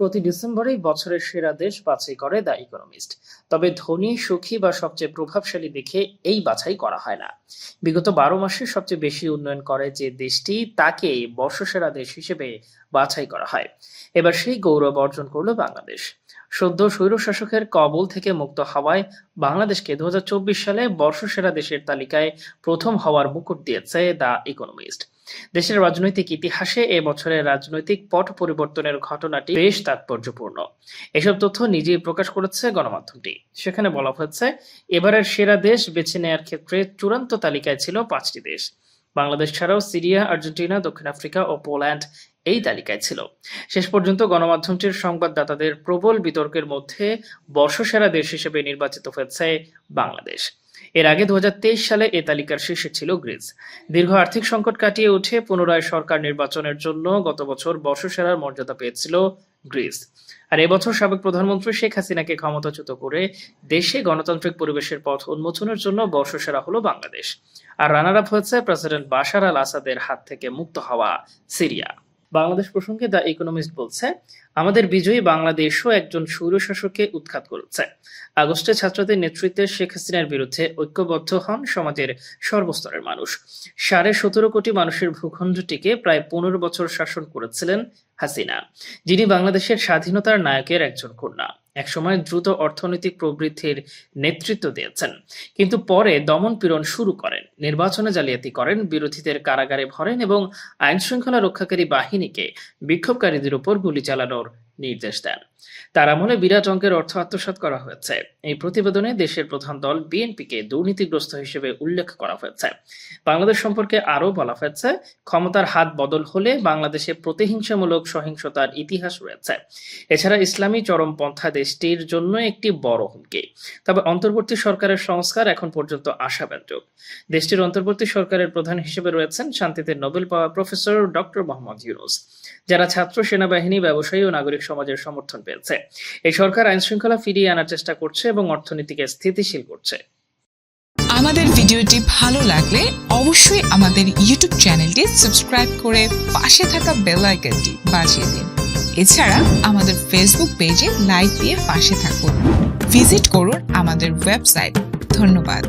প্রতি ডিসেম্বরেই বছরের সেরা দেশ বাছাই করে দ্য ইকোনমিস্ট। তবে ধনী, সুখী বা সবচেয়ে প্রভাবশালী দেখে এই বাছাই করা হয় না। বিগত বারো মাসে সবচেয়ে বেশি উন্নয়ন করে যে দেশটি, তাকে বর্ষসেরা দেশ হিসেবে বাছাই করা হয়। এবার সেই গৌরব অর্জন করল বাংলাদেশ। সদ্য স্বৈরশাসকের কবল থেকে মুক্ত হওয়ায় বাংলাদেশকে দু হাজার চব্বিশ সালে বর্ষসেরা দেশের তালিকায় প্রথম হওয়ার মুকুট দিয়েছে দ্য ইকোনমিস্ট। দেশের রাজনৈতিক ইতিহাসে এ বছরের রাজনৈতিক পট পরিবর্তনের ঘটনাটি বেশ তাৎপর্যপূর্ণ। এসব তথ্য নিজেই প্রকাশ করেছে গণমাধ্যমটি। সেখানে বলা হয়েছে, এবারের সেরা দেশ বেছে নেয়ার ক্ষেত্রে চূড়ান্ত তালিকায় ছিল পাঁচটি দেশ। বাংলাদেশ ছাড়াও সিরিয়া, আর্জেন্টিনা, দক্ষিণ আফ্রিকা ও পোল্যান্ড এই তালিকায় ছিল। শেষ পর্যন্ত গণমাধ্যমটির সংবাদদাতাদের প্রবল বিতর্কের মধ্যে বর্ষসেরা দেশ হিসেবে নির্বাচিত হয়েছে বাংলাদেশ। এর আগে দু সালে এ তালিকার শীর্ষে ছিল গ্রিস। দীর্ঘ আর্থিক সংকট কাটিয়ে উঠে পুনরায় সরকার নির্বাচনের জন্য গত বছর বর্ষসেরার মর্যাদা পেয়েছিল গ্রিস। আর এবছর সাবেক প্রধানমন্ত্রী শেখ হাসিনাকে ক্ষমতাচ্যুত করে দেশে গণতান্ত্রিক পরিবেশের পথ উন্মোচনের জন্য বর্ষসেরা হলো বাংলাদেশ। আর রানার আপ হয়েছে প্রেসিডেন্ট বাশার আল আসাদের হাত থেকে মুক্ত হওয়া সিরিয়া। বাংলাদেশ প্রসঙ্গে দ্য ইকোনমিস্ট বলছে, আমাদের বিজয়ী বাংলাদেশও একজন স্বৈরশাসককে উৎখাত করেছে। আগস্টে ছাত্রদের নেতৃত্বে শেখ হাসিনার বিরুদ্ধে ঐক্যবদ্ধ হন সমাজের সর্বস্তরের মানুষ। সাড়ে সতেরো কোটি মানুষের ভূখণ্ডটিকে প্রায় পনেরো বছর শাসন করেছিলেন হাসিনা, যিনি বাংলাদেশের স্বাধীনতার নায়কের একজন কন্যা। একসময় দ্রুত অর্থনৈতিক প্রবৃদ্ধির নেতৃত্ব দিয়েছেন। কিন্তু পরে দমন পীড়ন শুরু করেন। নির্বাচনে জালিয়াতি করেন, বিরোধীদের কারাগারে ভরেন এবং আইন শৃঙ্খলা রক্ষাকারী বাহিনীকে বিক্ষোভকারীদের উপর গুলি চালানোর নির্দেশ দেন। তার আমলে বিরাট অঙ্কের অর্থ আত্মসাৎ করা হয়েছে। এই প্রতিবেদনে দেশের প্রধান দল বিএনপিকে দুর্নীতিগ্রস্ত হিসেবে উল্লেখ করা হয়েছে। বাংলাদেশ সম্পর্কে আরও বলা হয়েছে, ক্ষমতার হাত বদল হলে বাংলাদেশে প্রতিহিংসামূলক সহিংসতার ইতিহাস রয়েছে। এছাড়া ইসলামী চরমপন্থা দেশটির জন্য একটি বড় হুমকি। তবে অন্তর্বর্তী সরকারের সংস্কার এখন পর্যন্ত আশাব্যঞ্জক। দেশটির অন্তর্বর্তী সরকারের প্রধান হিসেবে রয়েছেন শান্তিতে নোবেল পাওয়া প্রফেসর ডক্টর মোহাম্মদ ইউনুস, যারা ছাত্র, সেনাবাহিনী, ব্যবসায়ী ও নাগরিক সমাজের সমর্থন পেয়েছে। এই সরকার আইন শৃঙ্খলা ফিরিয়ে আনার চেষ্টা করছে এবং অর্থনীতিকে স্থিতিশীল করছে। আমাদের ভিডিওটি ভালো লাগলে অবশ্যই আমাদের ইউটিউব চ্যানেলটি সাবস্ক্রাইব করে পাশে থাকা বেল আইকনটি বাজিয়ে দিন। এছাড়া আমাদের ফেসবুক পেজে লাইক দিয়ে পাশে থাকুন। ভিজিট করুন আমাদের ওয়েবসাইট ধন্যবাদ।